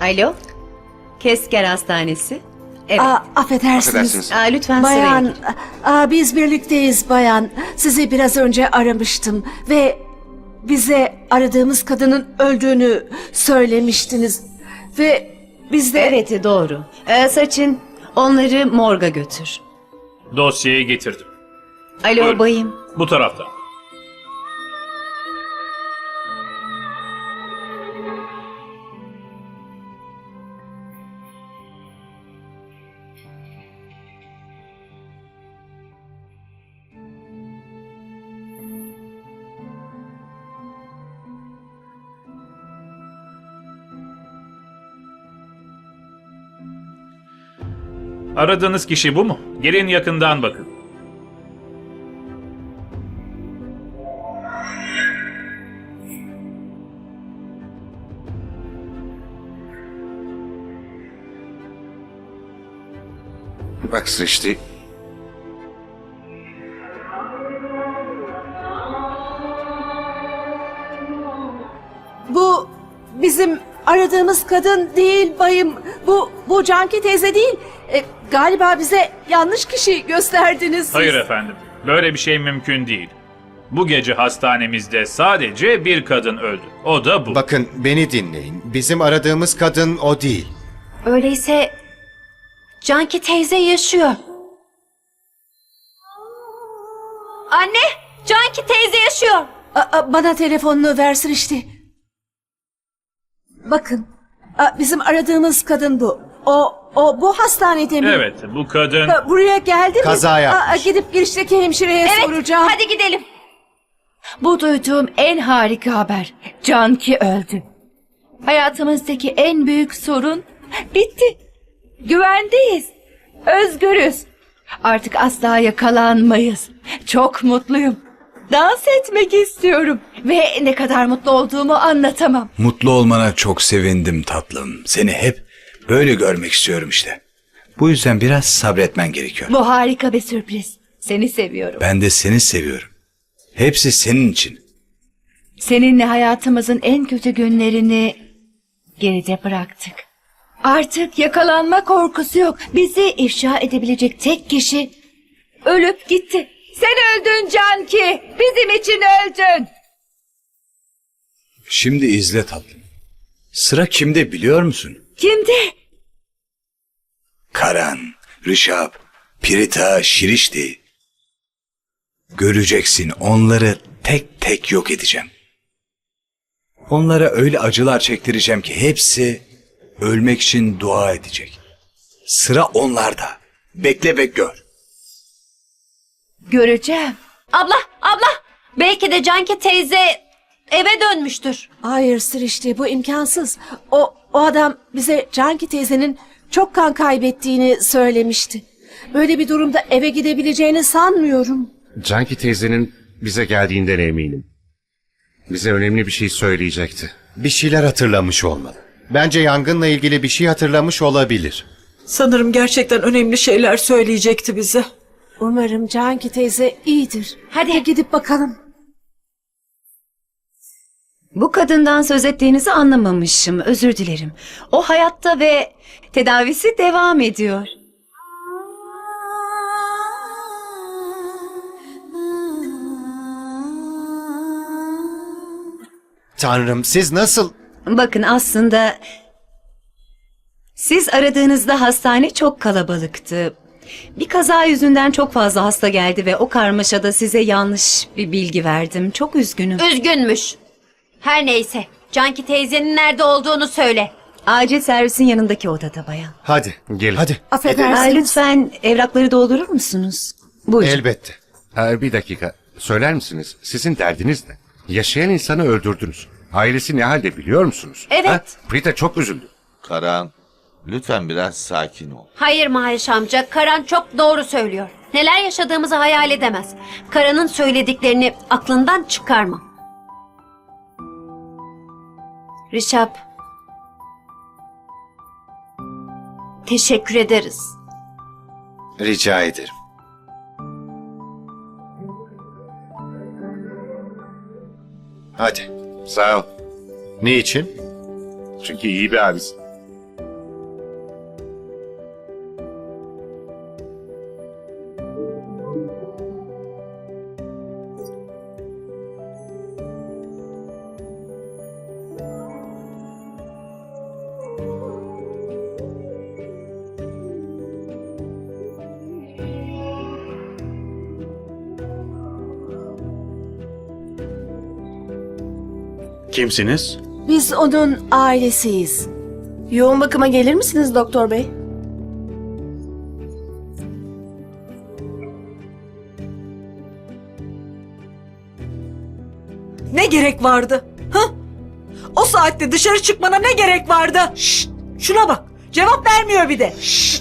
Alo? Kesker Hastanesi. Evet. Aa, affedersiniz. Affedersiniz. Aa, lütfen Bayan, girin. aa, biz birlikteyiz bayan. Sizi biraz önce aramıştım ve bize aradığımız kadının öldüğünü söylemiştiniz. Ve biz de... Evet doğru. Ee, Saçın onları morga götür. Dosyayı getirdim. Alo Buyurun. bayım. Bu tarafta. Aradığınız kişi bu mu? Gelin yakından bakın. Bak Srişti, Bu bizim aradığımız kadın değil bayım. Bu bu Canki teyze değil. E, galiba bize yanlış kişi gösterdiniz siz. Hayır efendim. Böyle bir şey mümkün değil. Bu gece hastanemizde sadece bir kadın öldü. O da bu. Bakın beni dinleyin. Bizim aradığımız kadın o değil. Öyleyse Canki teyze yaşıyor. Anne, Canki teyze yaşıyor. Aa, bana telefonunu versin işte. Bakın aa, bizim aradığımız kadın bu. O o bu hastanede mi? Evet, bu kadın Ha, Buraya geldi mi? Kaza yapmış. Aa, gidip girişteki hemşireye Evet, soracağım. hadi gidelim. Bu duyduğum en harika haber. Canki öldü. Hayatımızdaki en büyük sorun bitti. Güvendeyiz. Özgürüz. Artık asla yakalanmayız. Çok mutluyum. Dans etmek istiyorum. Ve ne kadar mutlu olduğumu anlatamam. Mutlu olmana çok sevindim tatlım. Seni hep böyle görmek istiyorum işte. Bu yüzden biraz sabretmen gerekiyor. Bu harika bir sürpriz. Seni seviyorum. Ben de seni seviyorum. Hepsi senin için. Seninle hayatımızın en kötü günlerini geride bıraktık. Artık yakalanma korkusu yok. Bizi ifşa edebilecek tek kişi ölüp gitti. Sen öldün Canki. Bizim için öldün. Şimdi izle tatlım. Sıra kimde biliyor musun? Kimdi? Karan, Rişap, Pirita, Şirişti. Göreceksin onları tek tek yok edeceğim. Onlara öyle acılar çektireceğim ki hepsi ölmek için dua edecek. Sıra onlarda. Bekle ve gör. Göreceğim. Abla, abla. Belki de Canki teyze eve dönmüştür. Hayır Sirişti bu imkansız. O, o adam bize Canki teyzenin çok kan kaybettiğini söylemişti. Böyle bir durumda eve gidebileceğini sanmıyorum. Canki teyzenin bize geldiğinden eminim. Bize önemli bir şey söyleyecekti. Bir şeyler hatırlamış olmalı. Bence yangınla ilgili bir şey hatırlamış olabilir. Sanırım gerçekten önemli şeyler söyleyecekti bize. Umarım Canki teyze iyidir. Hadi. gidip bakalım. Bu kadından söz ettiğinizi anlamamışım. Özür dilerim. O hayatta ve tedavisi devam ediyor. Tanrım siz nasıl... Bakın aslında siz aradığınızda hastane çok kalabalıktı. Bir kaza yüzünden çok fazla hasta geldi ve o karmaşada size yanlış bir bilgi verdim. Çok üzgünüm. Üzgünmüş. Her neyse. Canki teyzenin nerede olduğunu söyle. Acil servisin yanındaki odada bayan. Hadi. Gelin. Hadi. Aa, Affedersiniz. lütfen evrakları doldurur musunuz? Buyurun. Elbette. Ha, bir dakika. Söyler misiniz? Sizin derdiniz ne? Yaşayan insanı öldürdünüz. Ailesi ne halde biliyor musunuz? Evet. Ha? Prita çok üzüldü. Karan, lütfen biraz sakin ol. Hayır Mahesh amca, Karan çok doğru söylüyor. Neler yaşadığımızı hayal edemez. Karan'ın söylediklerini aklından çıkarma. Rişap. Teşekkür ederiz. Rica ederim. Hadi. Sağ ol. Ne için? Çünkü iyi bir abisin. Kimsiniz? Biz onun ailesiyiz. Yoğun bakıma gelir misiniz doktor bey? Ne gerek vardı? Ha? O saatte dışarı çıkmana ne gerek vardı? Şşt, şuna bak. Cevap vermiyor bir de.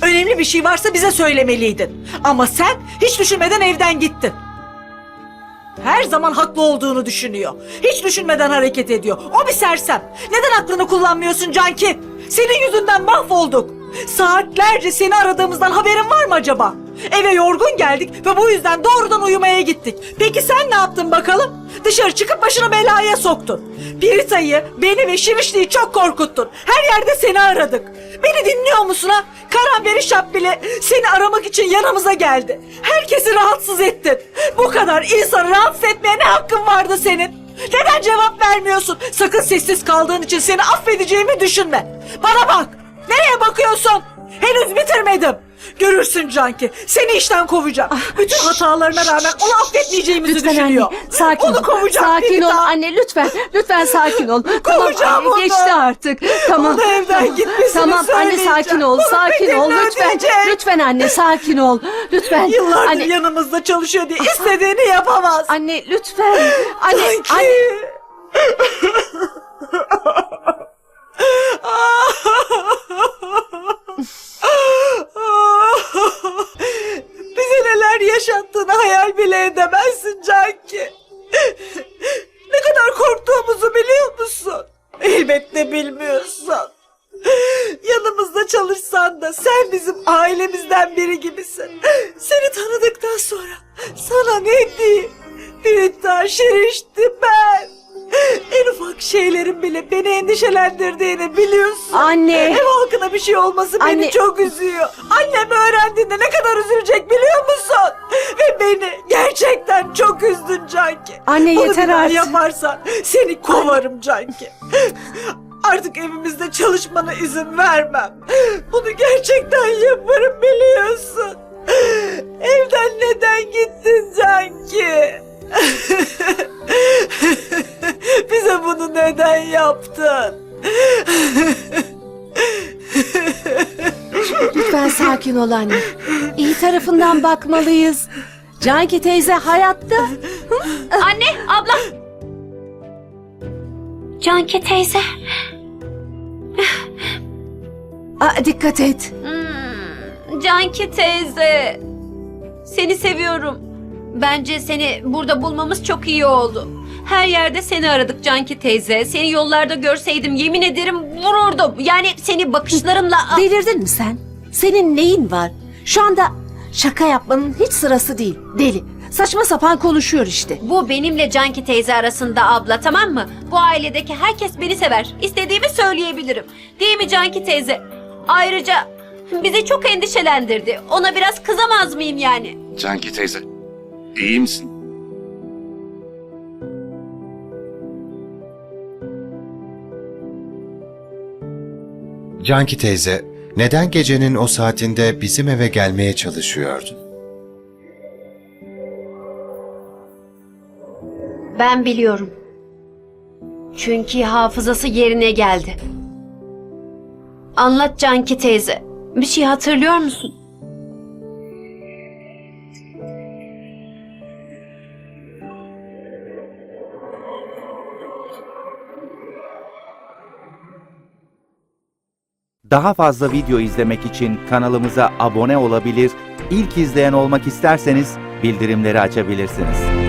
Önemli bir şey varsa bize söylemeliydin. Ama sen hiç düşünmeden evden gittin. Her zaman haklı olduğunu düşünüyor. Hiç düşünmeden hareket ediyor. O bir sersem. Neden aklını kullanmıyorsun Canki? Senin yüzünden mahvolduk. Saatlerce seni aradığımızdan haberin var mı acaba? Eve yorgun geldik ve bu yüzden doğrudan uyumaya gittik. Peki sen ne yaptın bakalım? Dışarı çıkıp başını belaya soktun. Pirita'yı, beni ve Şirişli'yi çok korkuttun. Her yerde seni aradık. Beni dinliyor musun ha? Karan Verişap bile seni aramak için yanımıza geldi. Herkesi rahatsız ettin. Bu kadar insanı rahatsız etmeye ne hakkın vardı senin? Neden cevap vermiyorsun? Sakın sessiz kaldığın için seni affedeceğimi düşünme. Bana bak. Nereye bakıyorsun? Henüz bitirmedim. Görürsün Canki. Seni işten kovacağım. Bütün hatalarına rağmen onu affetmeyeceğimizi Lütfen düşünüyor. anne, sakin Onu ol. kovacağım. Sakin ol anne lütfen. Lütfen sakin ol. tamam Kovacağım anne onu. geçti artık. Tamam. Onu evden gitmesini Tamam anne sakin ol. Bunu Sakin ol lütfen. ödeyecek. Lütfen anne sakin ol. Lütfen. Yıllardır anne, yanımızda çalışıyor diye istediğini yapamaz. anne lütfen. Anne, Sanki. anne. Çalışsan da sen bizim ailemizden biri gibisin. Seni tanıdıktan sonra sana ne diyeyim? Bir şirişti ben. En ufak şeylerin bile beni endişelendirdiğini biliyorsun. Anne. Ev halkına bir şey olması beni Anne. çok üzüyor. Annem öğrendiğinde ne kadar üzülecek biliyor musun? Ve beni gerçekten çok üzdün Canki. Anne, Bunu yeter bir daha artık. yaparsan seni kovarım Canki. Artık evimizde çalışmana izin vermem. Bunu gerçekten yaparım biliyorsun. Evden neden gittin Canki? Bize bunu neden yaptın? Lütfen sakin ol anne. İyi tarafından bakmalıyız. Canki teyze hayatta. Anne, abla. Canki teyze. Aa, dikkat et. Hmm, Canki teyze. Seni seviyorum. Bence seni burada bulmamız çok iyi oldu. Her yerde seni aradık Canki teyze. Seni yollarda görseydim yemin ederim vururdum. Yani seni bakışlarımla... Delirdin mi sen? Senin neyin var? Şu anda şaka yapmanın hiç sırası değil. Deli. Saçma sapan konuşuyor işte. Bu benimle Canki teyze arasında abla tamam mı? Bu ailedeki herkes beni sever. İstediğimi söyleyebilirim. Değil mi Canki teyze? Ayrıca bizi çok endişelendirdi. Ona biraz kızamaz mıyım yani? Canki teyze, iyi misin? Canki teyze, neden gecenin o saatinde bizim eve gelmeye çalışıyordun? Ben biliyorum. Çünkü hafızası yerine geldi. Anlat Canki teyze. Bir şey hatırlıyor musun? Daha fazla video izlemek için kanalımıza abone olabilir, ilk izleyen olmak isterseniz bildirimleri açabilirsiniz.